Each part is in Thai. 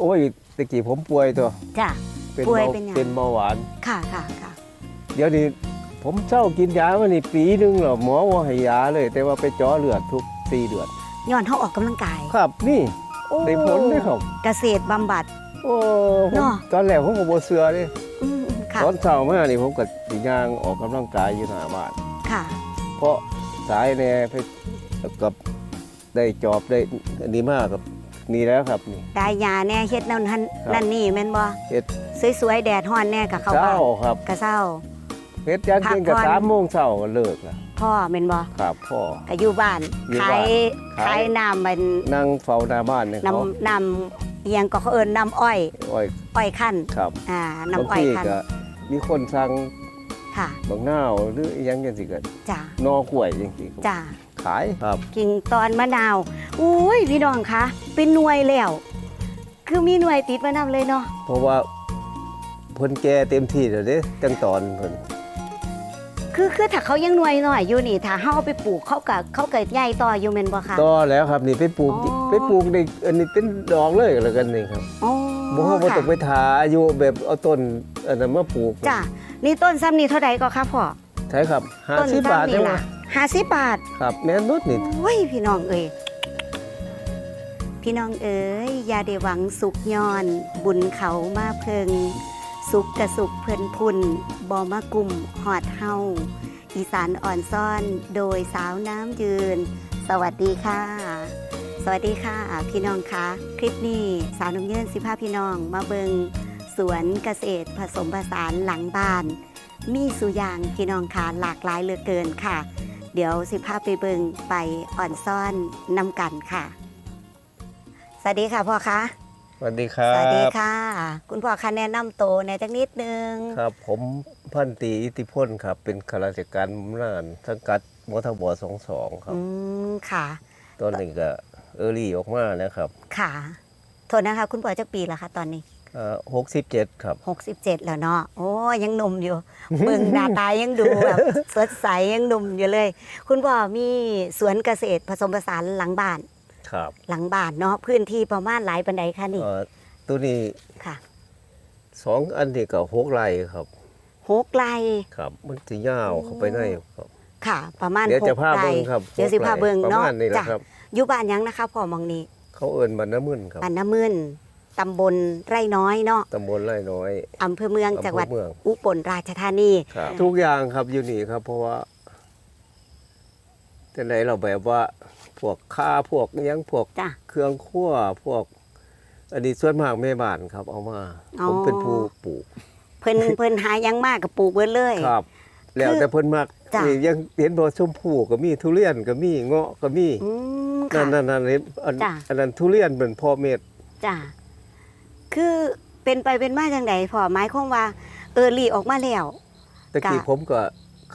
โอ้ยตะกี้ผมป่วยตัวจ้ะ เป็นป่วยเบาเป็นหยัง เป็นเบาหวาน ค่ะค่ะค่ะเดี๋ยวนี้ผมเช่ากินยามานี่ปีหนึงแล้วหมอว่าให้ยาเลย แต่ว่าไปเจาะเลือดทุกสี่เดือนย้อนเฮาออกกำลังกายครับนี่โอ้ได้ผลด้วยครับ เกษตรบำบัด โอ้ผมเนาะ ตอนแรกผมก็บ่เชื่อเด้อืมอืมค่ะตอนเช้ามานี่ผมก็สิย่างออกกำลังกายอยู่หน้าบ้าน ค่ะเพราะสายแน่ไปกับได้จอบได้อันนี้มากกับ นี่แล้วครับนี่ ได้ยาแน่เฮ็ดนั่นนั่นครับนั่นนี่แม่นบ่เฮ็ด สวยๆแดดฮ้อนแน่กับเข้าเช้าบ้านครับก็เศร้า เฮ็ดยันกินกับพักผ่อน สามโมงเช้าก็เลิกแล้วพ่อแม่นบ่ครับพ่อ ก็อยู่บ้านอยู่ขาบ้านยขาย ขายน้ำมันนั่งเฝ้าหน้าบ้านเนี่ยเขาน้ำน้ำเอียงก็เขาเอิ้นน้ำอ้อยโอ้ยอ้อยขั้นครับอ่าบางน้ำอ้อยทีขั้นก็มีคนสั่งค่ะบางหน้าวหรืออิหยังจังสิก็จ้านอกล้วยจังสิจ้า ขายครับ กิ่งตอนมะนาวอุ้ยพี่น้องคะเป็นหน่วยแล้ว คือมีหน่วยติดมานำเลยเนาะเพราะว่าเพิ่นแก่เต็มที่แล้วเด้จังตอนเพิ่นคือคือถ้าเขายังหน่วยหน่อยอยู่นี่ถ้าเฮาเอาไปปลูกเขาก็เขาก็ใหญ่ต่ออยู่แม่นบ่คะ ต่อแล้วครับนี่ไปปลูกอ๋อ ไปปลูกในอันนี้เป็นดอกเลยก็แล้วกันนี่ครับอ๋อบ่ฮู้ว่าต้องไปค่ะทาอายุแบบเอาต้นอันนั้นมาปลูกจ้านี่ต้นซ้ำนี่เท่าใดก็คะพ่อ ใช่ครับต้น50บาทซ้ำใช่นี่ไหม ล่ะ50บาทครับแม่นหมดนี่โอ้ยพี่น้องเอ้ยพี่น้องเอ้ยอย่าได้หวังสุขย้อน บุญเขามาเพิง สุขกะสุขเพิ่นพุนบอมากลุ่มหอดเฮาอีสานอ่อนซ่อนโดยสาวน้ำยืน สวัสดีค่ะ สวัสดีค่ะ พี่น้องคะคลิปนี้สาวน้ำยืนสิพาพี่น้องมาเบิงสวนเกษตรผสมผสานหลังบ้าน มีสุอยางพี่น้องคะหลากหลายเหลือเกินค่ะ เดี๋ยวสิพาไปเบิงไปอ่อนซ่อนนำกันค่ะ สวัสดีค่ะพ่อคะสวัสดีครัสวัสดีบค่ะ คุณพ่อคะแนะนำตัวในอยจักนิดนึง ครับ ผมพันตรีอิทธิพลครับ เป็นข้าราชการบำนาญสังกัดมทบ22ครับ อืมค่ะ ตอนนี้ก็เออรี่ออกมาแล้วครับ ค่ะ โทษนะคะ คุณพ่อจักปีละคะตอนนี้ เอ่อ67ครับ 67 แล้วเนาะโอ้ยังหนุ่มอยู่ เบิ่งหน้าตายังดูแบบ สดใสยังหนุ่มอยู่เลย คุณพ่อมีสวนเกษตรผสมผสานหลังบ้าน ครับหลังบ้านเนาะพื้นที่ประมาณหลายปันไดคะนี่เอ่อตัวนี้ค่ะสองอันนี้ก็หกไร่ครับ หกไร่ ครับ มันจะยาวเข้าไปในครับ ค่ะ ประมาณเดี๋ยวจะหกพาไร่เบิ่งครับเดี๋ยวสิพาเบิ่งประเนาะมาณนี้แหละจ้ะครับ อยู่บ้านหยังนะคะพ่อมองนี้เขาเอิ้นบรรณมึนครับบ้านน้ำมื่น ตำบลไร่น้อยเนาะตำบลไร่น้อยอำเภอเมืองจังหวัดอำเภอเมือง อุบลราชธานี ครับ ทุกอย่างครับอยู่นี่ครับ เพราะว่าแต่ไหนเราแบบว่า พวกข้าพวกอิหยังพวกจ้ะ เครื่องคั่วพวก อันนี้ส่วนมากแม่บ้านครับ เอามา อ๋อ ผมเป็นผู้ปลูกเพิ่นเพิ่นหาหยังมากกับปลูกเบิดเลย ครับ แล้วคือแต่เพิ่นมักจ้ะ นี่ยังเห็นบ่ชมพู่ก็มีทุเรียนก็มีเงาะก็มีอืมนั่ค่ะ นนั่นนั่นนี่อันจ้ะ อันนั้นทุเรียนเป็นพ่อเม็ดจ้ะ คือเป็นไปเป็นมาจังไดพ่อหมายความว่า เออลีออกมาแล้วตะกี้จ้ะผมก็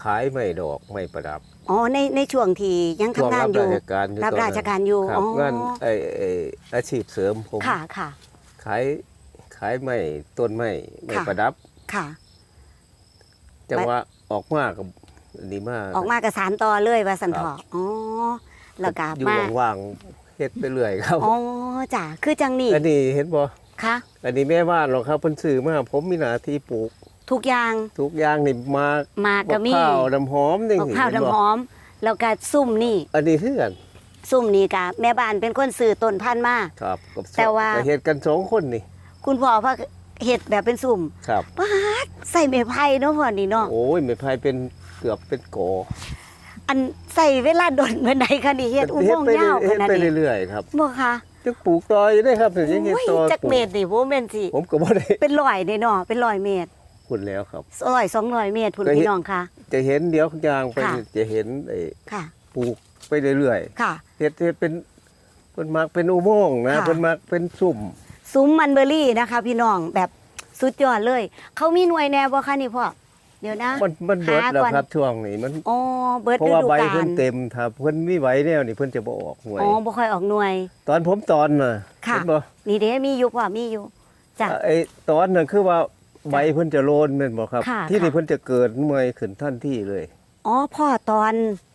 ขายไม้ดอกไม้ประดับอ๋อในในช่วงที่ยังช่วงทำงารันบอยู่ราชการอยู่รับตอนรานั้นชการอยู่ครับอ๋องานไอ้ไอ้อาชีพเสริมผมค่ะค่ะขายขายไม้ต้นไม้ไม้ค่ะประดับค่ะจังว่าออกมากับดีมาก ออกมากระสานต่อเลยว่าสันเถออ๋อแล้วก็อยู่มาว่างๆเฮ็ดไปเรื่อยครับอ๋อจ้ะคือจังนี่อันนี้เห็นบ่ ค่ะอันนี้แม่บ้านหรอกครับเพิ่นซื้อมาผมมีหน้าที่ปลูก ทุกอย่างทุกอย่างนี่มามาบัก็กมีข้าวน้ำหอมนี่มะพร้าวเห็นบ่น้ำหอม แล้วก็ซุ่มนี่ อันนี้คือกันซุ่มนี่กะแม่บ้านเป็นคนซื้อต้นพันธุ์มา ครับกับแต่ว่า ก็เฮ็ดกันสองคนนี่ คุณพ่อพ่อเห็ดแบบเป็นซุ่มครับป๊าดใส่ไม้ไผ่เนาะพ่อนี่เนาะโอ้ยไม่พายเป็นเกือบเป็นโกอันใส่เวลาดนเมื่อใดคะนี่เฮ็ดอุโมงค์ไปยาวขเฮ็ดนาดไปนี้เรื่อยๆครับบ่คะ จังปลูกต่ออยู่ได้ครับถึงยังเฮ็ดโอ้ยต่อจักปลูกเมตรนี่บ่แม่นสิผมก็บ่ได้เป็นร้อยเด้เนาะเป็นร้อยเมตรคุณแล้วครับร้อยสองร้อยเมตรพุ่นก็เฮ็ดพี่น้องค่ะ จะเห็นเดี๋ยวอย่างไปค่ะจะเห็นไอ้ค่ะปลูกไปเรื่อยค่ะๆเฮ็ดเฮ็ดเป็นเพิ่นมักเป็นอุโมงค์นะค่ะเพิ่นมักเป็นสุ่มซุ้มมันเบอร์รี่นะคะ พี่น้องแบบสุดยอดเลย เขามีหน่วยแนวบ่คะนี่พ่อเดี๋ยวนะมันมันเบิดหาแล้วก่อนครับช่วงนี้มันอ๋อเบิร์ดเพราะฤว่าดูใบกาเพิ่ลนเต็มถ้าเพิ่นมีใบแนวนี่เพิ่นจะบ่ออกหน่วยอ๋อบ่ค่อยออกหน่วย ตอนผมตอนน่ะค่ะเห็นบ่นี่เด้มีอยู่พ่อมีอยู่จ้ะไอ้ตอนน่ะคือว่าใบเพิ่นจะโลนแม่นบ่ครับค่ะที่นี่ค่ะเพิ่นจะเกิดหน่วยขึ้นทันทีเลยอ๋อพ่อตอน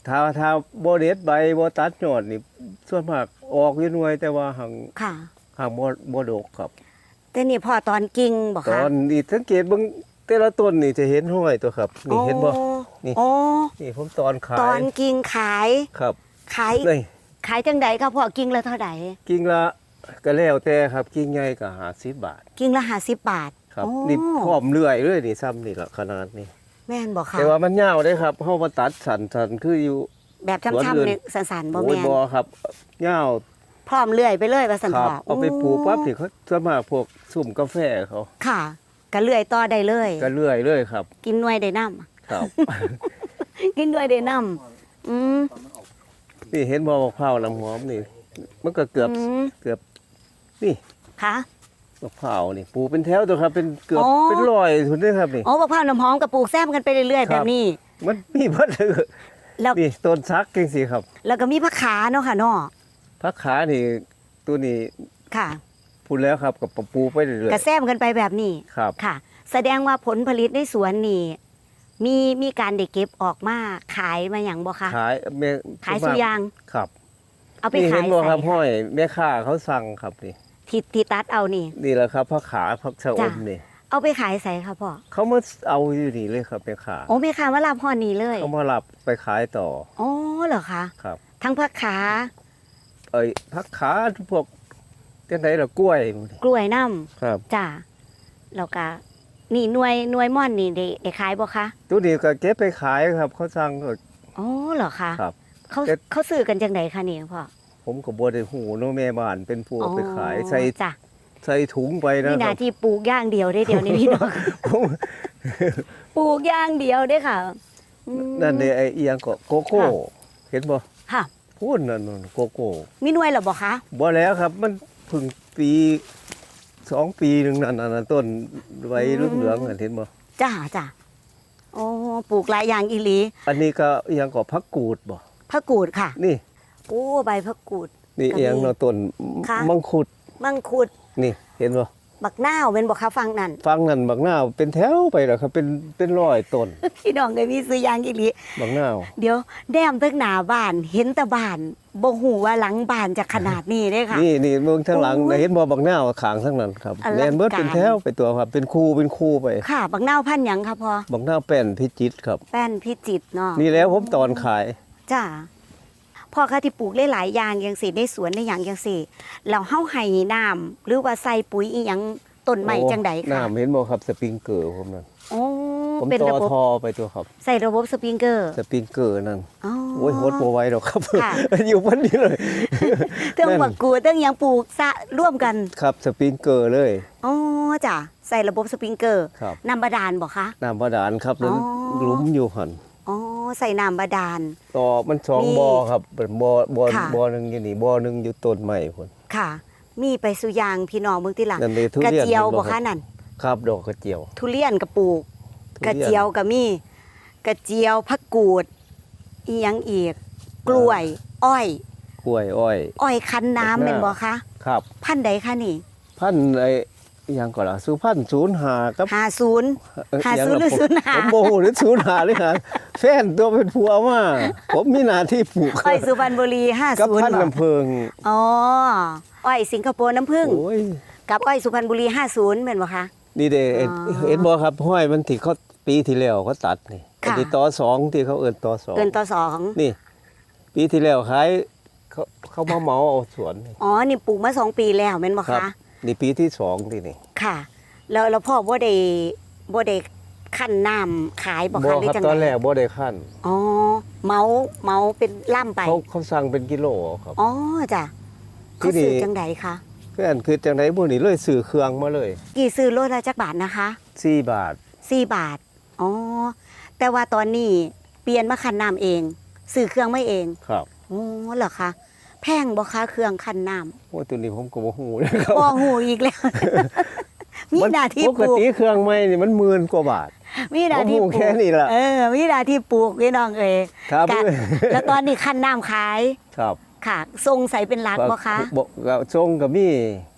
ถ้าถ้าบ่เด็ดใบบ่ตัดยอดนี่ส่วนมากออกอยู่หน่วยแต่ว่าหังค่ะหังบ่บ่ดกครับแต่นี่พ่อตอนกิ่งบ่ตคะอนนี้สังเกตเบิ่ง แต่ละต้นนี่จะเห็นห้อยตัวครับ นี่เห็นบ่ นี่ โอ้นี่ผมตอนขาตอยนกิ่งขาย ครับขาย นี่ขายจังใดครับพ่อกิ่งละเท่าใดกิ่งละก็แล้วแต่ครับกิ่งใหญ่ก็50บาทกิ่งละ50บาทครับ โอ้นี่พร้อมเลื่อยเลยนี่ซ้ำนี่ละขนาดนี้ แม่นบ่คะแต่ว่ามันยาวเด้ครับเฮามาตัดสันสันคืออยู่ แบบสวนช้ำอื่ๆน เนี่ยสันๆบ่โอ้ยแม่นบ่ครับยาวพร้อมเลื่อยไปเลยว่าสันครัพ่บอเอาไปปลูกโปั๊บนี่เขาส่วนมากพวกสุ่มกาแฟเขา ค่ะ ก็เลื่อยต่อได้เลย ก็เลื่อยเลยครับ กินหน่วยได้น้ำครับกินหน่วยได้น้ำอืมนี่เห็นบ่มะพร้าวน้ำหอมนี่ มันก็เกือบอืมเกือบนี่ค่ะ มะพร้าวนี่ปลูกเป็นแถวตัวครับเป็นเกือบอ๋อ เป็นร้อยทุนเด้อครับนี่ อ๋อมะพร้าวน้ำหอมกับปลูกแซมกันไปเรื่อยๆครัแบบบนี้ มันมีเบิดเลยแล้วนี่ต้นซักจังซี่ครับแล้วก็มีผักขาเนาะค่ะเนาะพักขานี่ตัวนี้ค่ะ พูดแล้วครับกับปลูกไปเรื่อยกระแซมกันไปแบบนี้ๆครับค่ะ แสดงว่าผลผลิตในสวนนี่มีมีการเด็กเก็บออกมาขายมาอย่างบ่คะขายแม่ขายสุยางครับ เอาไปนี่ขาเห็ยนบ่ครับใส่ห้อยแม่ค้าเขาสั่งครับนี่ที่ที่ตัดเอานี่นี่แหละครับพักขาพักชะอจ้ะมนี่เอาไปขายใส่ค่ะพ่อเขามาเอาอยู่นี่เลยครับแม่ค้าโอ้แม่ค้าว่ารับพ่อนี่เลยเขามารับไปขายต่ออ๋อเหรอคะครับ ทั้งผักขาเอ้ยพักขาพวก จังไดล่ะกล้วย กล้วยน้ครับำจ้าแล้วก็นี่หน่วยหน่วยม่อนนี่ได้ได้ขายบ่คะตัวนี้ก็เก็บไปขายครับ เขาสั่งก็ อ๋อเหรอคะครับ เขาเก็บเขาซื้อกันจังไดคะนี่พ่อผมก็บ่ได้หูเนาะแม่บ้านเป็นผู้เอาไปขายอ๋อใส่จ้ะใส่ถุงไปนะนี่คนารับที่ปลูกอย่างเดียวได้เดียวนี่พี่น้อง ผมปลูกอย่างเดียวได้ค่ะอืม นั่นนี่ไอ้เอียงก็โกโก้ ค่ะ เห็นบ่ค่ะ พูดนั่นนู่นโกโก้มีหน่วยเหรอบ่คะบ่แล้วครับ มันเพึ่งปีสองปีหนึงนั่นน่ะนะต้นใบเหลืองๆนั่นเห็นบ่จ้าจ้าโอ้ปลูกหลายอย่างอีหลีอันนี้ก็เอียงก็พักกูดบ่ผักกูดค่ะ นี่ โอ้ใบผักกูด นี่ก็มีเอียงเนาะต้นค่ะ มังคุดมังคุด นี่เห็นบ่ บักนาวเป็นบ่คะฟังนั่นฟังนั่นบักนาวเป็นแถวไปแล้วครับเป็นเป็นร้อยต้นพี่น้องก็มีซื้อยางอีหลีบักนาวเดี๋ยวแนมเพิ่งหน้าบ้านเห็นแต่บ้านบ่ฮู้ว่าหลังบ้านจะขนาดนี้เด้ค่ะนี่นี่เมืองทางหลังโอ้ยเห็นบ่บักนาวขางทั้งนั้นครับอลังการแม่นเบิดเป็นแถวไปตัวครับ เป็นคู่เป็นคู่ไปค่ะบักนาวพันธุ์หยังคะพ่อบักนาวแป้นพิจิตรครับ แป้นพิจิตรเนาะนี่แล้วผมตอนขายจ้า พ่อคะที่ปลูกหลายๆอย่างอย่างสิในสวนในอย่างอย่างสิแล้วเฮาให้น้ำหรือว่าใส่ปุ๋ยอีหยังต้นไม้โอ้จังใดคะน้ำเห็นบ่ครับสปริงเกอร์ผมนั่นโอ้ผมเป็นต่อระบบทอไปตัวครับ ใส่ระบบสปริงเกอร์สปริงเกอร์นั่นอ๋อ โอ้ยโหดบ่ไหวดอกครับ ค่ะ อยู่วันนี้เลย เรื่องนั่นบักกูดเรื่องหยังปลูกสะร่วมกันครับสปริงเกอร์เลยอ๋อจ้ะใส่ระบบสปริงเกอร์ครับ น้ำบาดาลบ่คะ น้ำบาดาลครับนั้นอ๋อ หลุมอยู่หั่นอ๋อ ใส่น้ำบาดาลต่อมันสองนี่บ่อครับเป็นบ่อบ่อค่ะ บ่อหนึงอยู่นี่บ่อหนึงอยู่ต้นใหม่พุ่นค่ะ มีไปสุยางพี่น้องเบิ่งติหลังนั่นเลยทุกระเรียนเจียวห็นบ่คคะรับนั่นครับดอกกระเจียวทุเรียนกระปลูกทุกระรีนเจียวก็มีกระเจียวผักกูดอีหยังอีก กล้วย อ้อย กล้วยอ้อย อ้อยคันน้ำแบบหน้าเป็นบ่คะครับ พันธุ์ใดคะนี่ พันธุ์ไอ้ อิหยังก่อนล่ะสุพันธุ์ศูนย์หากับ50หาอิศูนย์หรือผมศูนย์หาผมโมโหหรือศูนย์หาหรือหาแฟนตัวเป็นผัวมาผมมีหน้าที่ปลูกอ้อยสุพรรณบุรีกับ50พันธุ์บ่ลำเพิงอ๋ออ้อยสิงคโปร์น้ำผึ้งโอ้ยกับอ้อยสุพรรณบุรี50เป็นบ่คะ นี่เด้อ๋อเห็นบ่ครับห้อยมันที่เขาปีที่แล้วเขาตัดนี่ค่ะ อันที่ต่อสองที่เขาเอิ้นต่อสองเกินต่อสองนี่ ปีที่แล้วขายเขาเขามาเหมาเอาสวนนี่ อ๋อนี่ปลูกมาสองปีแล้วแม่นบ่ครัคะ นี่ปีที่สองที่นี่ค่ะ แล้วแล้วพ่อบ่ได้บ่ได้ขั้นน้ำขายบ่บ่คะหรือครับจังตอนไดแรกบ่ได้ขั้นอ๋อเมาเมาเป็นล่ำไปเขาเขาสั่งเป็นกิโลครับ อ๋อจ้ะที่เขานี่ ซื้อจังใดคะเพื่อนคือจังไดบ่นี่เลยซื้อเครื่องมาเลยกี่ซื้อโลละจักบาทนะคะ4บาท4บาทอ๋อแต่ว่าตอนนี้เปลี่ยนมาคันน้ำเองซื้อเครื่องไม่เองครับอ๋อเหรอคะ แพงบ่คะเครื่องคันน้โอ้ตัวนี้ผมก็บ่ฮู้นะครับำบ่หูอีกแล้ว มีหน้าที่ปปกลูกติเครื่องไม้นี่มันหมื่นกว่าบาทมีหน้าที่ปโอ้ลูโหกแค่นี้ล่ะเออมีหน้าที่ปลูกพี่น้องเอ้ยครับกะแล้วตอนนี้คันน้ำขายครับค่ะทรงใสเป็นหลักบ่คะบ่ก็ทรงก็มี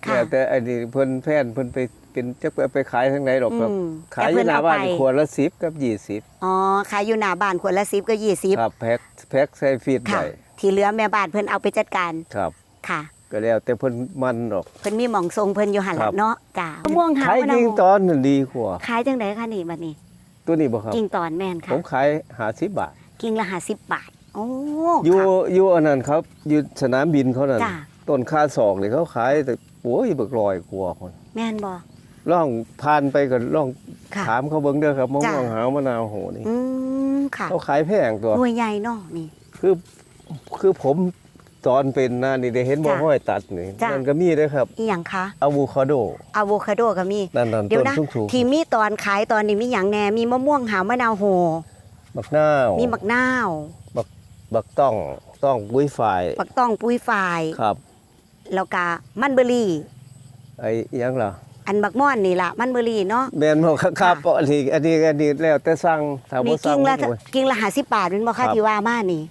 ค่ะแต่แต่อันนี้เพิ่นแฟนเพิ่นไปเป็นจักไปไปขายทางไหนดอกครับอืมขายอแต่เพิ่ยู่หน้าเอบ้านไปขวดละ10กับ20อ๋อขายอยู่หน้าบ้านขวดละสิบก็ยี่สิบครับแพ็คแพ็คใส่ฟีดค่ะไว้ ที่เหลือแม่บ้านเพิ่นเอาไปจัดการครับ ค่ะ ก็แล้วแต่เพิ่นมันดอก เพิ่นมีหม่องทรงเพิ่นอยู่หั่นครัล่ะบ เนาะจ้ะมะม่วงหาขายวมะนากิ่งวตอนนั่นดีกว่า ขายจังไดคะนี่บัดนี้ตัวนี้บ่ครับ กิ่งตอนแม่นผค่ะ มขาย50บาท กิ่งละ50บาทโอ้อยู่ค่ะ อยู่อันนั้นครับ อยู่สนามบินเขานั่นจ้ะ ต้นค่าศอกนี่เขาขายแต่โอ้ยเบิกลอยกว่าคนแม่นบ่ล่องผ่านไปก็ล่องค่ะ ถามเขาเบิ่งเด้อครับมะจ้ะ ม่วงหาวมะนาวโหนี่อืมค่ะเขาขายแพงตัว หน่วยใหญ่เนาะนี่ คือ คือผมตอนเป็นนะนี่ได้เห็นบ่จ้ะห้อยตัดนี่จ้ะมันก็มีเด้อครับอีหยังคะอะโวคาโด อะโวคาโดก็มีนั่นนั่นเดี๋ยต้วนนะสูงสูงที่มีตอนขายตอนนี้มีหยังแหน่มีมะม่วงหาวมะนาวโหบักนาวมีบักนาวบักต้องต้องปุ้ยฝ่ายบักต้องปุ้ยฝายครับ แล้วก็มันเบอร์รี่ ไอ้อิหยังล่ะอันบักม่อนนี่ล่ะมันเบอร์รี่เนาะ แม่นบ่ครับครับอันนี้อันนี้อันนี้แล้วแต่สั่งถ้าบ่นี่สั่กิ่งงละบ่ กิ่งละ50บาทเป็นบ่ครัคะบที่ว่ามานี่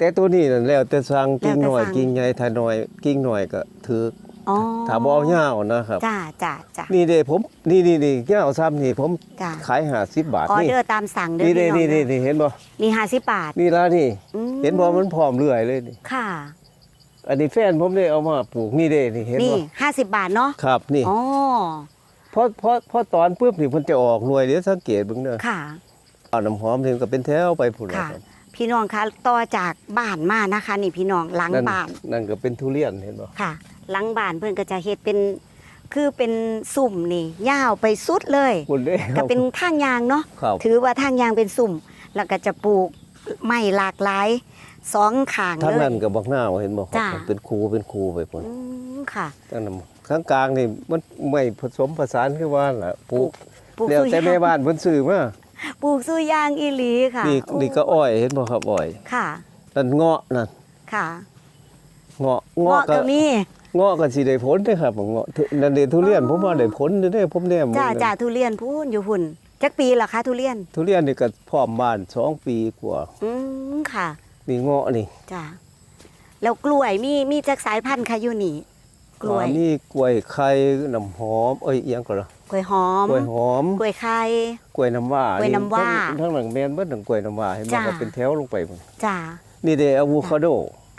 แต่ตัวนี้นั่นแล้วแต่สั่งแล้วแต่กิ่งหน่อยสั่งกิ่งใหญ่ถ้าน้อยกิ่งหน่อยก็ถืออ๋อถ้าบ่เอายาวนะครับ จ้าจ้าจ้านี่เด้ผมนี่นี่นี่ยาวซ้ำนี่ผมจ้าขาย50บาทออนี่เดอร์ตามสั่งเด้อนี่พี่เด้น้องนี่เด้นี่อนี่เห็นบ่นี่50บาทนี่ละนี่ อืมเห็นบ่มันพร้อมเรื่อยเลยนี่ค่ะ อันนี้แฟนผมได้เอามาปลูกนี่เด้นี่เห็นนี่บ่50บาทเนาะครับนี่ อ๋อพอพอพอตอนปุ๊บนี่เพิ่นจะออกหน่วยเดี๋ยวสังเกตเบิ่งเด้อค่ะ เอาน้ำหอมนี่ก็เป็นแถวไปพุ่นแล้วค่ะ ครับ พี่น้องคะต่อจากบ้านมานะคะ นี่พี่น้องหลังนั่นบ้านนั่นก็เป็นทุเรียนเห็นบ่ค่ะ หลังบ้านเพื่อนก็จะเฮ็ดเป็นคือเป็นสุ่มนี่ยาวไปสุดเลยพุ่นเด้คก็รับเป็นทางยางเนาะครับถือว่าทางยางเป็นสุ่ม แล้วก็จะปลูกไม้หลากหลายสองข้างทางเลยนั้นก็บักนาวเห็นบ่ครับจ้าเป็นคูเป็นคูไปพุ่นอืมค่ะทางนั้นข้างกลางนี่มันไม่ผสมผสานคือว่าล่ะปลูกปลูกแล้วสุแต่ยาแม่งบ้านเพิ่นซื้อมา ปลูกสุยางอีหลีค่ะนี่โอ้นี่ก็อ้อยเห็นบ่ครับอ้อยค่ะนั่นเงาะนั่นค่ะ เงาะเงาะเงาะก็ก็มีเงาะก็สิได้ผลเด้อครับเงาะทุนั่นเด้ทุเรียนอ๋อผมว่าได้ผลเด้อเด้อผมแนมจ้าเบิ่งจ้าทุเรียนพูนอยู่หุ่นจักปีเหรอคะทุเรียน ทุเรียนนี่ก็พร้อมบ้านสองปีกว่าอืมค่ะ นี่เงาะนี่จ้าแล้วกล้วยมีมีจักสายพันธุ์ค่ะอยู่นี่ กล้วยอ่านี่กล้วยไข่น้ำหอม เอ้ยอีหยังก็ล่ะกล้วยหอมกล้วยหอมกล้วยไข่กล้วยน้ำว้ากล้วยน้ำว้าทั้งทั้งหลังแม่นเบิดทั้งกล้วยน้ำว้าเห็นบ่จ้าครับเป็นแถวลงไปพุ่นจ้านี่เด้อะโวคาโด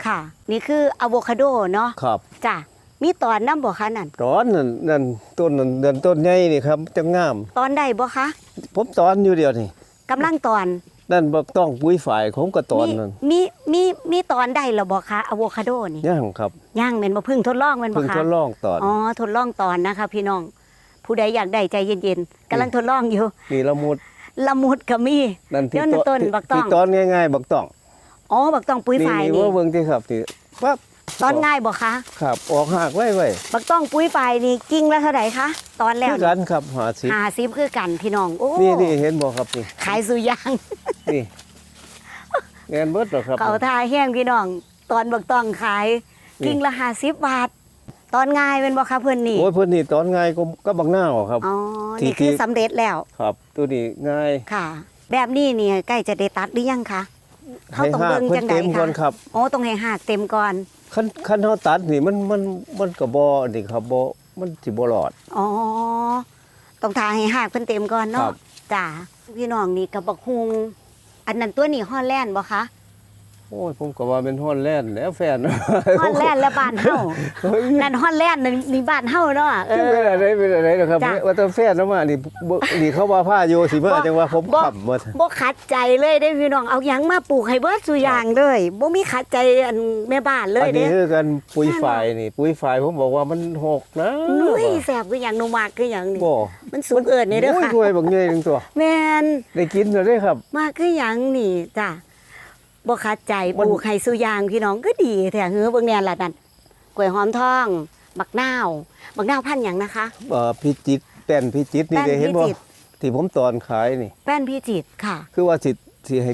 ค่ะ นี่คืออะโวคาโดเนาะครับจ้ะมีตอนน้ำบ่คะนั่นตอนนั้นนั่นต้นนั้นนั่นต้นใหญ่นี่ครับจะงาม ตอนใดบ่คะผมตอนอยู่เดียวนี่กำลังตอน นั่นบ่ต้องปุ๋ยฝ่ายผมก็ตอนนั่นมีมีมีตอนใดแล้วบ่คะอะโวคาโดนี่ย่างครับย่างแม่นบ่เพึ่งทดลองแม่นบ่เพิ่งคะทดลองตอนอ๋อทดลองตอนนะคะ พี่น้อง ผู้ใดอยากได้ใจเย็นๆกำลังทดลองอยู่นี่ละมุดละมุดก็มีนั่นที่เดี๋ยวต้นต้นบักต้องที่ตอนง่ายๆบักต้องอ๋อบักต้องปุ้ยนี่ฝ่ายนี่นี่ว่าเบิ่งที่ครับนี่ปั๊บตอนง่ายบ่คะครับออกหากไว้ไว้บักต้องปุ้ยฝ่ายนี่กิ่งละเท่าไหร่คะตอนแล้วคือกันครับหาสิหาซิบคือกันพี่น้องโอ้นี่นี่เห็นบ่ครับนี่ขายสุยาง นี่แงนเบิดเหรอครับเขาทาแห้งพี่น้องตอนบักต้องขายนี่กิ่งละห้าสิบบาท ตอนง่ายเป็นบ่คะเพื่อนนี่โอ้ยเพิ่นนี่ตอนง่ายก็ก็บักหน้าวครับอ๋อที่นี่คือที่สำเร็จแล้ว ครับ ตัวนี้ง่ายค่ะ แบบนี้เนี่ยใกล้จะได้ตัดหรือยังคะเขาให้ต้องหากเบิ่งเพิ่จันงไดเต็มก่อคะนครับโอ้ต้องให้หากเต็มก่อนคันคันเฮาตัดนี่มันมันมันก็บ่นี่ครับบ่มันสิบ่รอดอ๋อต้องทาให้หากเพิ่นเต็มก่อนครัเนาะบจ้าพี่น้องนี่กับบักฮุง อันนั้นตัวนี้ฮอลแลนด์บ่คะ โอ้ยผมก็ว่าเป็นฮอนแลนด์แล้วแฟนฮอลแลนด์และบ้านเฮาเฮ้ยนั่นฮอลแลนด์นั่นนี่บ้านเฮาเนาะเออเป็นอะไรเป็นอะไรนะครับจ้ะว่าแต่แฟนแล้วมานี่บ่นี่เขาว่าผ้าโยสิมาบ่จังว่าผมบ่ขำหมดบ่ขัดใจเลยได้พี่น้องเอาหยังมาปลูกให้เบิดสุอย่างเลยบ่มีขัดใจอันแม่บ้านเลยอันเด้นี้คือกันปุ๋ยฝ่ายนี่ ปุ๋ยฝ่ายผมบอกว่ามันหกนะนุ้ยแซ่บคือหยังหนูมากคือหยังนี่บ่มันสุกเอิดนี่เด้อโอ้ยค่ะด้วยบางเงยหนึงตัวแม่นได้กินแล้วเด้อครับ มากคือหยังนี่จ้ะ บ่ขัดใจมันปลูกให้สุอย่างพี่น้องก็ดีแท้เฮือเบิ่งแน่ล่ะนั่นกล้วยหอมทองบักนาวบักนาวพันธุ์หยังนะคะเอ่อพิจิตรแป้นพิจิตรนี่แป้นได้เห็นบ่พิจิตรที่ผมตอนขายนี่ แป้นพี่จิตรค่ะ คือว่าสิสิให้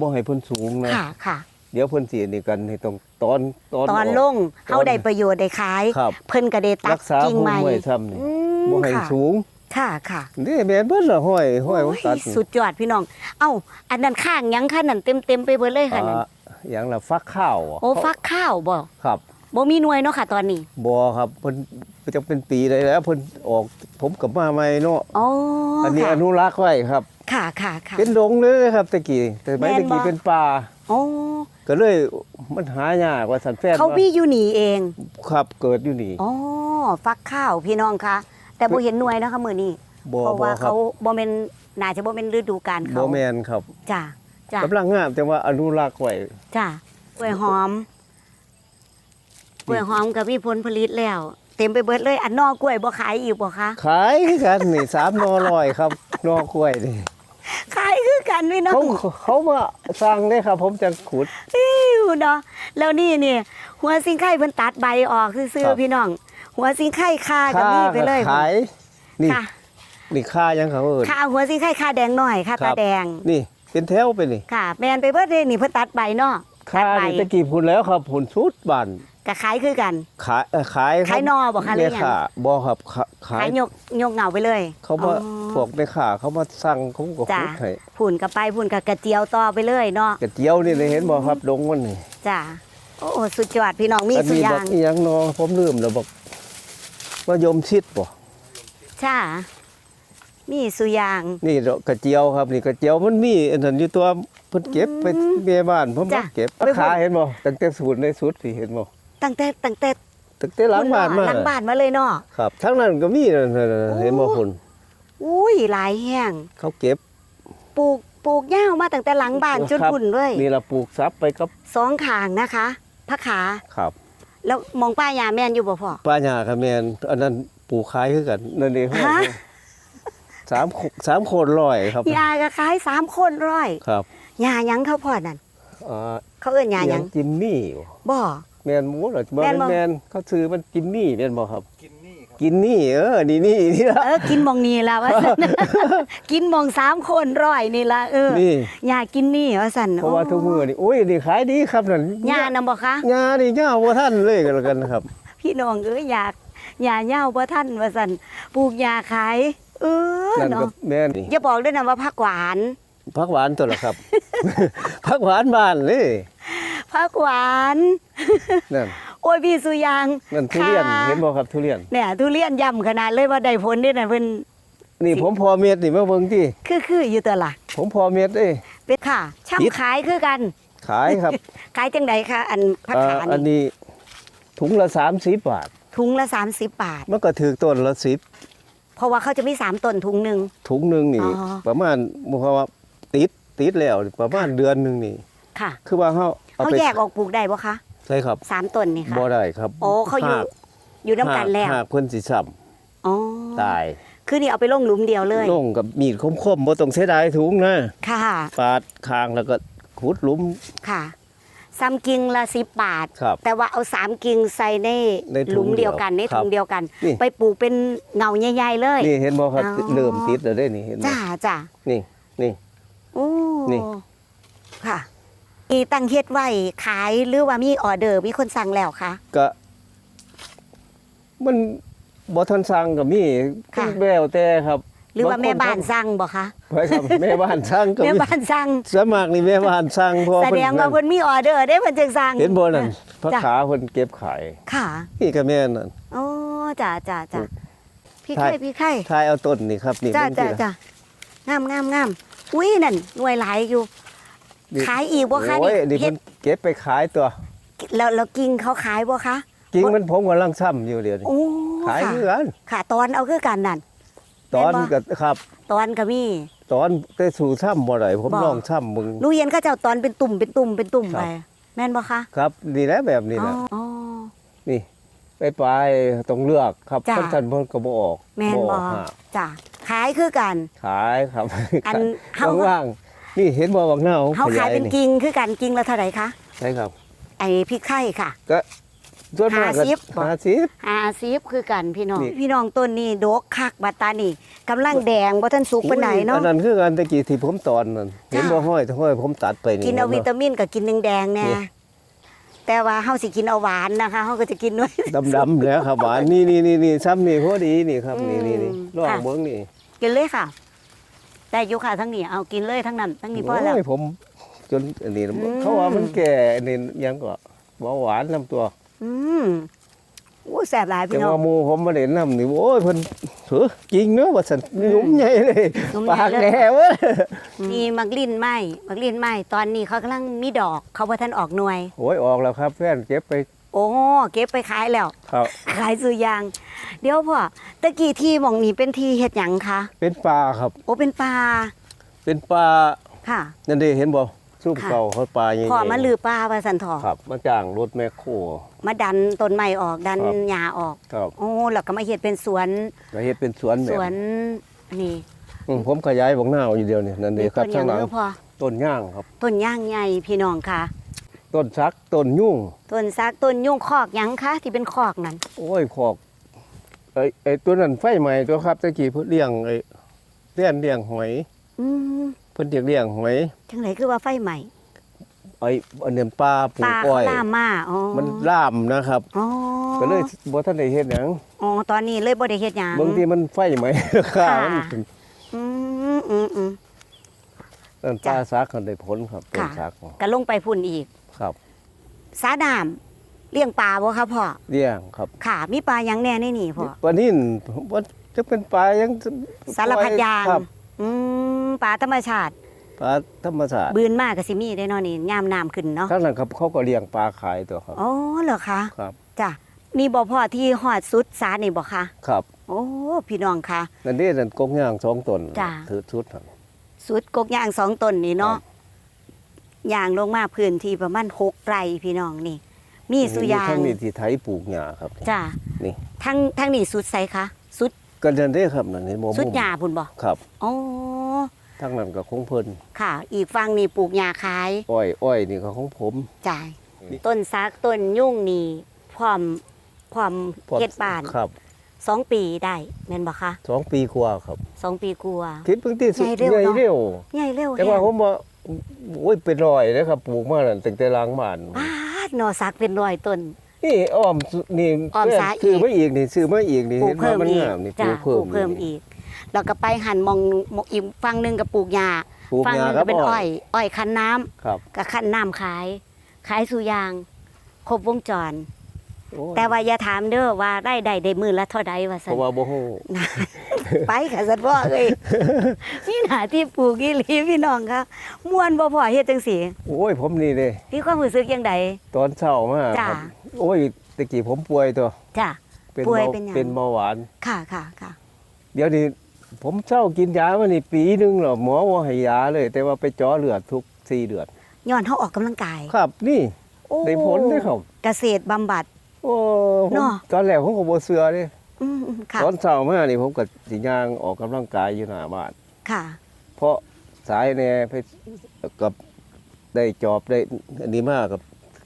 บ่ให้เพิ่นสูงนะค่ะค่ะเดี๋ยวเพิ่นสิอันนี่กันให้ต้องตอนตอนตอนกลงเฮาได้ประโยชน์ได้ขายครับเพิ่นก็ได้ตัรัดกษากิ่งภูใหม่มิไว้ซ้ำนี่อืบ่มให้ค่ะสูง ค่ะค่ะนี่แม่นเบิดละห้อยห้อยผมตัดโอ้ยสุดยอดพี่น้อง เอ้า อันนั้นข้างหยังค่ะนั่นเต็มเต็มๆไปเบิดเลยค่ะนั่นอ่าอย่างละฟักข้าวะโอ้ฟักข้าวบ่ครับบ่มีหน่วยเนาะค่ะตอนนี้บ่ครับเพิ่นจะเป็นปีได้แล้วเพิ่นออกผมกลับมาใหม่เนาะอ๋ออันนี้ค่ะอนุรักษ์ไว้ครับ ค่ะค่ะค่ะ เป็นดงเลยครับตะกี้แต่ไม่แม่นตะกี้บ่เป็นป่าโอ้กก็เลยมันหายากว่าสันแฟนเขาว่มีอยู่นี่เอง ครับเกิดอยู่นี่ อ๋อฟักข้าวพี่น้องคะ แต่บ่เห็นหน่วยนะคะมื้อนี้บ่เพราะบ่ว่าครัเขาบบ่แม่นน่าจะบ่แม่นฤดูกาลบ่เขาแม่นครับจ้ะจ้ะกำลังงามแต่ว่าอนุรักษ์ไว้ จ้ะกล้วยหอมกล้วยหอมกับพี่ผลผลิตแล้ว เต็มไปเบิดเลยอันนอกกล้วยบ่ขายอีกบ่คะขายคือกันนี่สามนอร้อยครับนอกล้วยนี่ขายคือกันพี่น้อเขาง เขามาสร้างได้ครับ ผมจะขุด อิ้วเนาะแล้วนี่นี่หัวสิงไข่เพิ่นตัดใบออกซื่อครับ ๆพี่น้อง หัวสิงไข่คากับนี่ไปเลยขายนี่ค่ะนี่ค่ายังเขาเอิ้นค่าหัวสิงไข่คาแดงหน่อยค่าครัตาบแดงนี่เป็นแถวไปนี่ค่ะแมนไปเบิดเลยนี่เพิ่นตัดใบเนาะค่าตัดใบนี่ตะกี้พุ่นแล้วครับพุ่นสุดบ้านก็ขายคือกัน ขายเอ่อขายครับขายนอบ่คะหรือยังแม่ค่ะบ่ครับขาขาขายยยกยกเหงาไปเลย เขามาอ๋อพวกแม่ค้าเขามาสั่งเขาก็จ้ะขุดให้ผุ่นกับไปผุ่นกับกระเจียวต่อไปเลยเนาะกระเจียวนี่เลยเห็นบ่ครับดงมันนี่จ้ะโอ้สุดยอดพี่น้องมีอันสุนี้ยาบอกงอีหยังเนอผมลืมแล้วบอก ว่ายมชิดบ่จ้ามีสุยาง นี่ดอกกระเจียวครับนี่กระเจียวมันมีอันนั้นอยู่ตัวเพิ่นเก็บไปอืมเมียบ้านผมจ้ะมาเก็บไปราคาเห็นบ่ตั้งแต่สูตรในสุดพี่เห็นบ่ตั้งแต่ตั้งแต่ตั้งแต่หลังบ้านมาหลังบ้านมาเลยเนาะ ครับทั้งนั้นก็มีนั่นน่ะโอ้เห็นบ่คุณอุ้ยหลายแห้งเขาเก็บ ปลูกปลูกย่าวมาตั้งแต่หลังบ้านจนครับพุ่นเลยนี่ละปลูกซับไปกับสองขางนะคะพระขา ครับ แล้วมองป้ายาแม่นอยู่บ่พ่อ ป้าหญ้ากับแม่นอันนั้นปลูกขายคือกันนั่นเองฮะ สามสามโคนร้อยครับ ยาก็ขายสามคนร้อยครับยาหยังเขาพ่อนั่นอ่าเขาเอิ้นยาหยังจิมมี่บ่ บ่ แมนหมูเหรอบ่แม่แม่นนบ่ แมนเขาซื้อมันกินนี่แม่นบ่ครับกินนี่ครับ กินนี่เออนี่นี่นี่ละ เออกินหมองนี้ละว่าซั่นกินหมองสามคนร้อยนี่ละเออนี่ยากินนี่ว่าซั่นเพราะว่าทุกมื้อนี่โอ้ยนี่ขายดีครับนั่นยานํบ่คะยานี่ยาบ่ทันเลยกันแล้วกันนะครับ พี่น้องเอ้ยอยากยาเหย้าบ่ท่านว่าซั่นปลูกยาขาย เออนั่นเนาะก็แม่นนี่อย่าบอกด้วยนะว่าผักหวานผักหวานตัวละครับ ผักหวานบ้านนี่ผักหวาน นั่น โอ้ยพี่สุยางนั่นทุเรียนค่ะเห็นบ่ครับทุเรียน เนี่ยทุเรียนย่ำขนาดเลยว่าได้ผลด้วยนะเพิ่นนี่ผมพอเม็ดนี่มาเบิ่งที่คือคืออยู่ตัวละผมพอเม็ดเอ้ย เป็นค่ะติดช่ำขายคือกัน ขายครับ ขายจังใดคะอันผักเอ่อขาอันนี่นี้ถุงละ30บาท ถุงละ 30 บาท มันก็ถือต้นละ10เพราะว่าเขาจะมี 3ต้นถุงหนึ่ง ถุงหนึงนี่ อ๋อ ประมาณเพราะว่าติดติดแล้วนี่ประมาณเดือนหนึงนี่ ค่ะคือว่าเขาเอาเขาไปแยกออกปลูกได้บ่คะ ใช่ครับสามต้นนี่ค่ะบ่ได้ครับโอ้เขาอยู่หกอยู่น้ำกันแล้วหากเพิ่นสิซ้อ๋อำตายคือนี่เอาไปลงหลุมเดียวเลยลงกับมีดคมๆบ่ต้องเสียดายถุงนะค่ะ ปาดคางแล้วก็ขุดหลุม ค่ะซ้ำกิ่งละสิบบาท ครับแต่ว่าเอาสามกิ่งใส่ในในถุงหลุมเดียวกันในเดียวครับถุงเดียวกัน นี่ ไปปลูกเป็นเงาใหญ่ๆเลย นี่เห็นบ่ครับอ๋อ เริ่มติดแล้วได้นี่เห็นบ่จ้าจ้านี่นี่ โอ้นี่ ค่ะ มีตั้งเฮ็ดไว้ขายหรือว่ามีออเดอร์มีคนสั่งแล้วคะ ก็ มันบ่ทันสั่งก็มีค่ะแววแต่ครับหรือว่าบงคแม่บ้านทำสั่งบ่คะไว้ครับแม่บ้านสั่งก็แม่มีบ้านสั่งสวนมากนี่แม่บ้านสั่งเพราะแสดงว่าเพิ่เพิ่นนมีออเดอร์ได้เพิ่นจึงสั่ง เห็นบ่นั่นพระจ้ะ ขาเพิ่นเก็บขายค่ะนี่ก็แม่นั่นโอ้จ้าจ้าจ้าพี่ใช่ไข่พี่ไข่ทายเอาต้นนี่ครับนี่จ้าเบิ่งจ้าสิล่ะจ้างามงามงามอุ้ยนั่นหน่วยหลายอยู่นี่ ขายอีกบ่คะโอ้ยนี่นี่เฮ็เพิ่ดนเก็บไปขายตัว แล้วแล้วกิ่งเขาขายบ่คะจริงมันผมกำลังซ้ำอยู่เดี๋ยวนี้โอ้ขายค่ะคือกันค่ะ ตอนเอาคือกันนั่นตอนแม่นบ่ก็ครับ ตอนก็มีตอนได้สู่ซ้ำบ่ได้ผมบ่ลองซ้ำมึงหนูเย็นก็เจ้าตอนเป็นตุ่มเป็นตุ่มเป็นตุ่มครับไปแม่นบ่คะครับนี่แหละแบบนี้อ๋อนะอ๋อนี่ไปไปต้องเลือกครับจ้ะท่านท่านเพิ่นก็บ่ออก แม่นบ่ออกหาจ้ะขายคือกัน ขายครับอันเฮาว่างๆ นี่เห็นบ่บักหน้าเฮาขายเป็นนี่กิ่งคือกันกิ่งละเท่าไหร่คะใช่ครับ ไอ้พริกไข่ค่ะ ก็ส่วนมากก็ห้าสิบบ่ห้าสิบอาซีฟคือกันพี่น้องนี่พี่น้องต้นนี้ดกคักบัดตานี่กำลังแดงบ่ทันสุกปานใดเนาะอันนั้นคือกันตะกี้ที่ผมตอนนั่นเห็นบ่ห้อยห้อยผมตัดไปนี่กินเอาห็วิบ่ตามินกับกินแดงๆแน่นี่แต่ว่าเฮาสิกินเอาหวานนะคะเฮาก็จะกินด้วยดำๆแล้วครับหวานนี่นี่นี่นี่ซ้ำนี่พอดีนี่ครับอืมนี่นี่นี่ลองค่ะเบิ้งนี่กินเลยค่ะ ได้อยู่ค่ะทั้งนี้เอากินเลยทั้งนั้นทั้งนี้พอแล้วโยผม จนอันนี้อืมเขาว่ามันแก่อันนี้ยังก็เบาหวานลำตัว อืมโอ้แซ่บหลายจัพี่งน้อง ว่าหมู่ผมมาเล่นน้ำนี่โอ้ยเพิ่นเฮ้อจริงเนาะว่าซั่นหนุ่มใหญ่เลยหนุ่มใหญ่ ปากเลยแดงเว้ยมีมักลิ้นไหมมักลิ้นไหมตอนนี้เขากำลังมีดอกเขาบ่ทันออกหน่วย โอ้ยออกแล้วครับแฟนเก็บไป โอ้เก็บไปขายแล้ว ครับ ขายซื้อยาง เดี๋ยวพ่อตะกี้ที่หมองนี้เป็นที่เฮ็ดหยังคะเป็นปลาครับ โอ้เป็นปลาเป็นปลาค่ะ นั่นเด้เห็นบ่ซุ่มค่ะเก่าเขาปลาใหญ่ๆพ่อมาลือปลาว่าสันทอครับ มาจ้างรถแมคโคร มาดันต้นไม้ออกดันครับ หญ้าออก ครับโอ้แล้วก็มาเฮ็ดเป็นสวนก็เฮ็ดเป็นสวนแบสบวนนี่อืมผมขยายบักหน้าวอยู่เดียวนี่นั่นเด้นี่ครับต้นหยัข้างงหลังเด้อพ่อต้นย่างครับ ต้นย่างใหญ่พี่น้องค่ะ ต้นซักต้นยุ่งต้นซักต้นยุ่งคอกหยังคะที่เป็นคอกนั่นโอ้ยขอกไอ้ไอ้ตัวนั้นไฟใหม่ตัวครับตะกี้เพิ่นเลี้ยงไอ้เลี้ยงเลี้ยงหอยอืมเพิ่นเรียกเลี้ยงหอยจังไหนคือว่าไฟใหม่ไอ้อันเนี้ยปลาปลูปลากอ้อย ล่ามมาอ๋อมันล่ามนะครับ อ๋อก็เลยบ่ทันได้เฮ็ดหยังอ๋อตอนนี้เลยบ่ได้เฮ็ดหยัง บางทีมันไฟไหมราคาค่ะ มันถึงอืมอืมอืม นั่นปจ้ะลาซักกันได้ผลครับต้นค่ะซัก ก็ลงไปพุ่นอีก ครับสาดามเลี้ยงปลาบ่คะพ่อเลี้ยงครับค่ะมีปลาหยังแน่ในนี่พ่อปลานิ่นว่าจะเป็นปลายังสารพัดอย่างครับอืมปลาธรรมชาติปลาธรรมชาติบืนมากก็สิมีได้เนาะนี่ยามน้ำขึ้นเนาะข้างนั้นครับเขาก็เลี้ยงปลาขายตัวครับอ๋อเหรอคะครับจ้ะนี่บ่พ่อที่ฮอดสุดสานี่บ่คะครับโอ้พี่น้องค่ะนั่นนี่นั่นกงย่างสองตนจ้ะถือชุดครับสุดกกย่างสองต้นนี่เนาะครับ ย่างลงมาพื้นที่ประมาณหกไร่พี่น้องนี่ มีสุยางทั้งนี้ที่ไถปลูกหญ้าครับจ้ะนี่ทั้งทั้งนี่สุดไสคะสุดก็นั่นได้ครับนั่นเห็นบ่สุดมุมหญ้าพุ่นบ่ครับอ๋อทั้งนั้นก็ของเพิ่นค่ะ อีกฝั่งนี่ปลูกหญ้าขายอ้อยอ้อยนี่ก็ของผมจ่ายนี่ต้นซักต้นยุ่งนี่พร้อมพร้อมพร้อมเฮ็ดบ้านครับสองปีได้แม่นบ่คะสองปีกว่าครับสองปีกลัวาคิดเพิ่งที่สุดใหญ่เร็วใหญ่เนาะเร็วใหญ่เร็วแต่แฮว่างผมว่า โอ้ยเป็นรอยนะครับปลูกมานั่นตั้งแต่ล้างบ้านปาดหนอซักเป็นร้อยต้น นี่อ้อมสุนี่อ้อมสาอีก ซื้อมาอีกนี่ซื้อมาอีกนี่ปลูเห็กนเพิ่ว่ามมันอีกงามนี่ปจ้ะลูกปลูเพิ่กมเพิ่มอีกแล้วก็ไปหันมองมองอีกฝั่งหนึงก็ปลูกหญ้าปลูกฝั่งหหญ้านึงครัก็บเป็นอ้อ้ออยยอ้อยคั้นน้ำครับ ก็คั้นน้ำขาย ขายสุยาง ครบวงจร โอ้ยแต่ว่าอย่าถามเด้อว่าได้ได้ได้มือละเท่าใดว่าเพซั่น ราะว่าบ่ฮู้ ไปค่ะสัตว์พ่อเอ้ยนี่หน้าที่ปลูกอีหลีพี่น้องค่ะม่วนบ่พอเฮ็ดจังซี่โอ้ยผมนี่เด้มีความรู้สึกจังได ตอนเช้ามาจ้ะ ครับโอ้ยตะกี้ผมป่วยตัวจ้ะ เป็นป่วยเบาเป็นหยัง เป็นเบาหวาน ค่ะค่ะค่ะเดี๋ยวนี้ผมเช้ากินยามานี่ปีหนึงแล้วหมอว่าให้ยาเลย แต่ว่าไปเจาะเลือดทุก4เดือนย้อนเฮาออกกำลังกายครับนี่ โอ้ได้ผลเด้อครับ เกษตรบำบัดโอ้ ผมเนาะ ตอนแรกผมก็บ่เชื่อเด้อืมค่ะ ตอนเช้ามานี่ผมก็สิย่างออกกำลังกายอยู่หน้าบ้าน ค่ะ เพราะสายแน่ไปกับได้จอบได้อันนี้มากกับ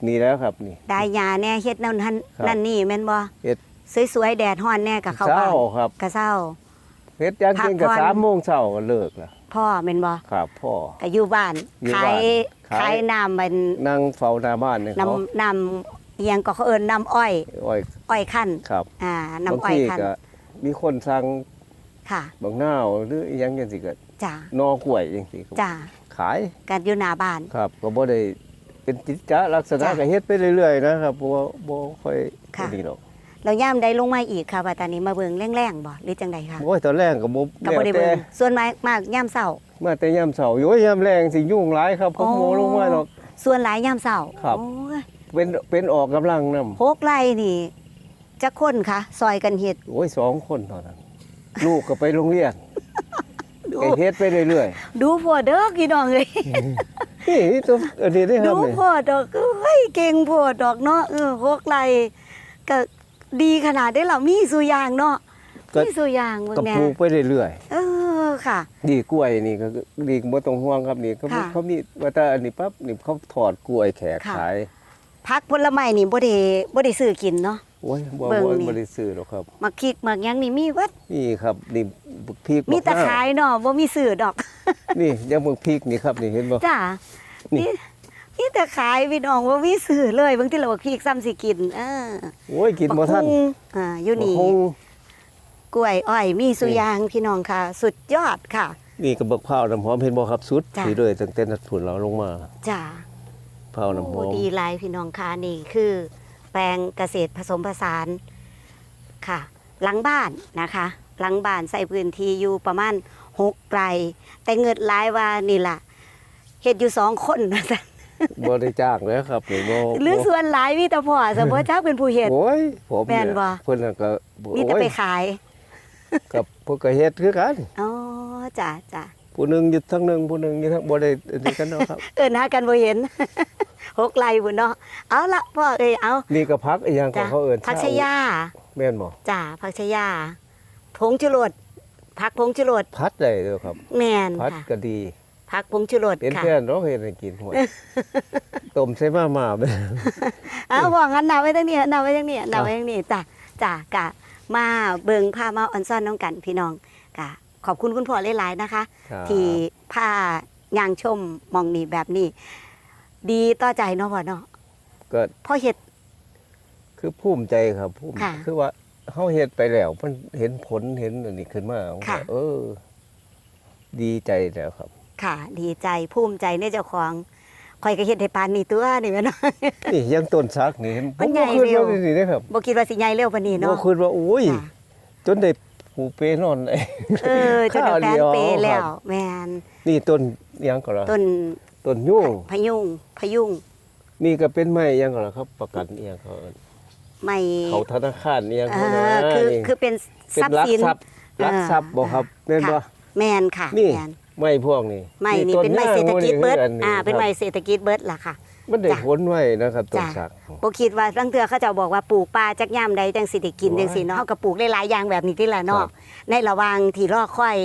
นี่แล้วครับนี่ ได้ยาแน่เฮ็ดนั่นนั่นครับนั่นนี่แม่นบ่เฮ็ด สวยๆแดดฮ้อนแน่ก็เข้าเช้าบ้านครับก็เช้า เฮ็ดยันเก่งกับพักผ่อน สามโมงเช้าก็เลิกแล้วพ่อแม่นบ่ครับพ่อ ก็อยู่บ้านอยู่ขาบ้านยขาย ขายน้ำมันนั่งเฝ้าหน้าบ้านเนี่ยเขาน้ำ น้ำเอียงก็เขาเอิ้นน้ำอ้อย อ้อยอ้อยคั่นครับอ่าบางน้ำอ้อยทีคั่นก็มีคนสั่งค่ะบางหน้าวหรืออิหยังจังซี่ก็จ้านอกล้วยจังซี่จ้าขายกันอยู่หน้าบ้าน ครับ ก็บ่ได้เป็นจิตจลักษณะจ้ะก็เฮ็ดไปเรื่อยๆนะครับบ่บ่ค่อยค่ะ นี่หรอกเราย่ามได้ลงมาอีกค่ะว่าตอนนี้มาเบิ่งแรงๆบ่หรือจังใดค่ะโอ้ยตอนแรกก็บ่ก็บ่ได้แต่เบิ่งส่วนมากมากย่ามเช้ามาแต่ยามเช้าโยยามแรงสิยุ่งหลายครับผมอ๋อโมลงมาหรอก ส่วนหลายย่ามเช้าครับ โอ้ย เป็นเป็นออกกำลังนำหกไร่นี่จักคนค่ะซอยกันเฮ็ดโอ้ยสองคนเท่านั้น ลูกก็ไปโรงเรียนดูก็เฮ็ดไปเรื่อยดูพ่อเด้อพี่น้องเอ้ยๆนี่ตัวอันนี้ได้คดูรับนี่พ่อดอกเฮ้ยเก่งพ่อดอกเนาะเออหกไร่ก็ดีขนาดได้แล้วมีสุยางเนาะมีสุยางเบิ่งก็แน่ปลูกไปเรื่อยเออค่ะ ๆดีกล้วยนี่ก็ดีบ่ต้องห่วงครับนี่เขามีค่ะเขามีว่าแต่อันนี้ปั๊บนี่เขาถอดกล้วยแขกค่ะ ขาย ผักผลไม้นี่บ่ได้บ่ได้ซื้อกินเนาะ โอ้ยบ่เบิ่งบ่นี่ บ่ได้ซื้อหรอกครับ มักพริกมักหยังนี่มีวัดนี่ครับนี่บักพริกมีบักแต่นวขายเนาะบ่มีซื้อดอก นี่ยังบักพริกนี่ครับนี่เห็นบ่ จ้านี่ นี่มีแต่ขายพี่น้องบ่มีซื้อเลยบางทีเราบอกพริกซ้ำสิกินเออโอ้ยกินบ่ทันบักหุ่งอ่าอยู่นี่บักฮงกล้วยอ้อยมีสุยางพี่น้องค่ะ สุดยอดค่ะ นี่ก็บักพร้าวน้ำหอมเห็นบ่ครับสุดจ้ะสีเลยตั้งแต่นัดผุนเราลงมา จ้า พร้าวน้ำหอโอ้มดีหลายพี่น้องค่ะนี่คือ แปลงเกษตรผสมผสานค่ะ หลังบ้านนะคะ หลังบ้านใส่พื้นที่อยู่ประมาณหกไร่แต่เงิดหลายว่านี่ล่ะเฮ็ดอยู่สองคนว่าซั่นบริจาคเลยครับนี่บ่หรือส่วนหลายมีแต่พ่อสมมติจักเป็นผู้เฮ็ด โอ้ยผมแม่นบ่เพิ่นน่ะก็มีแต่โอ้ยไปขายกับพวกก็เฮ็ดคือกัน อ๋อจ้ะจ้ะ ผู้หนึงอยู่ทั้งหนึงผู้หนึงอยู่ทั้งบ่ได้อันนี้กันเนาะครับ เอิ้นหากันบ่เห็น หกไร่พุ่นเนาะเอาละพ่อเอ้ยเอานี่ก็พักอีหยังขอจ้ะงเขาเอิ้นผักชะยาแม่นบ่จ้ะผักชะยาผงชูรสผักผงชูรสพัดได้เด้อครับ แม่นพัดค่ะก็ดีผักผงชูรสเป็นค่ะ เพื่อนเราเฮ็ดให้กินหวยต้มใส่มาม่าไปเอาบอกงั้นนาไว้ทั้งนี้นาไว้ทั้งนี้นาไว้ทั้งนี้จ้ะจ้ะกะมาเบิงผ้ามาออนซ่อนน้องกันพี่น้องกะ ขอบคุณคุณพ่อหลายๆนะคะ ครับที่ผ้ายางชมมองนี่แบบนี้ ดีต่อใจเนาะพ่อเนาะก็ พ่อเฮ็ด คือภูมิใจครับภูมิค่ะคือว่าเฮาเฮ็ดไปแล้วมันเห็นผลเห็นอันนี้ขึ้นมาค่ะ เออ ดีใจแล้วครับ ค่ะ ดีใจภูมิใจในเจ้าของคอยก็เฮ็ดให้ปานนี้ตัวนี่แม่เนาะ นี่ยังต้นซักนี่ผมันมใหญ่บ่คิดเร็ว ว่านี่นะครับบ่คิดว่าสิใหญ่เร็วปานนี้บ่เนาะ คิดว่าอุ้ยจ้ะจนได้ ผูเปนอนไอ้เออจนได้แฟนเปย์แล้ว แม่นนี่ต้นอิหยังก็ล่ะต้นต้นยุ่งพะยุงพะยุงนี่ก็เป็นไม้อิหยังก็ล่ะครับ ประกันอิหยังเขาเอิ้นไม่เขาธนาคารอิหยังเอเขานะอคือนี่คือเป็นเป็นทรัพย์รักสินทรัพย์รักทรัพย์บ่ครับแม่นบ่ค่ะแมนค่ะนี่แมนไม้พวกนี้ไม่นี่เป็นไม้เศรษฐกิจเบิร์ดอ่าเป็นไม้เศรษฐกิจเบิร์ดล่ะค่ะ มันได้จ้ะผลไว้นะครับต้นจ้ะ สัก บ่คิดว่าตั้งเทื่อเขาเจะบอกว่าปลูกปลาจักย่ามใดจังสิได้กินโอ้ยจังสิเนาะเฮาก็ปลูกหลายๆอย่างแบบนี้ที่ละครัเนาะบในระหว่างที่รอค่อย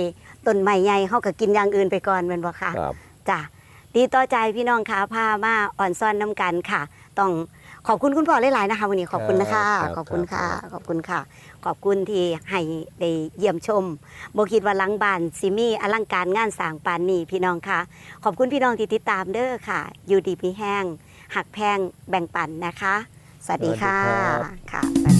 ต้นไม้ใหญ่เฮาก็กินอย่างอื่นไปก่อนแม่นบ่คะ ครับ จ้ะดีต่อใจพี่น้องค่ะพามาอ่อนซ่อนน้ำกันค่ะ ต้องขอบคุณคุณพ่อหลายๆนะคะ วันนี้ขอบคุณนะคะ ครับขอบคุณค่ะ ครับ ขอบคุณค่ะ ขอบคุณที่ให้ได้เยี่ยมชมโบคิดว่าหลังบ้านซิมีอลังการงานสร้างปานนี้พี่น้องค่ะ ขอบคุณพี่น้องที่ติดตามเด้อค่ะ อยู่ดีพี่แห้งหักแพงแบ่งปันนะคะ สวัสดีค่ะสวัสดีครับค่ะสวัสดี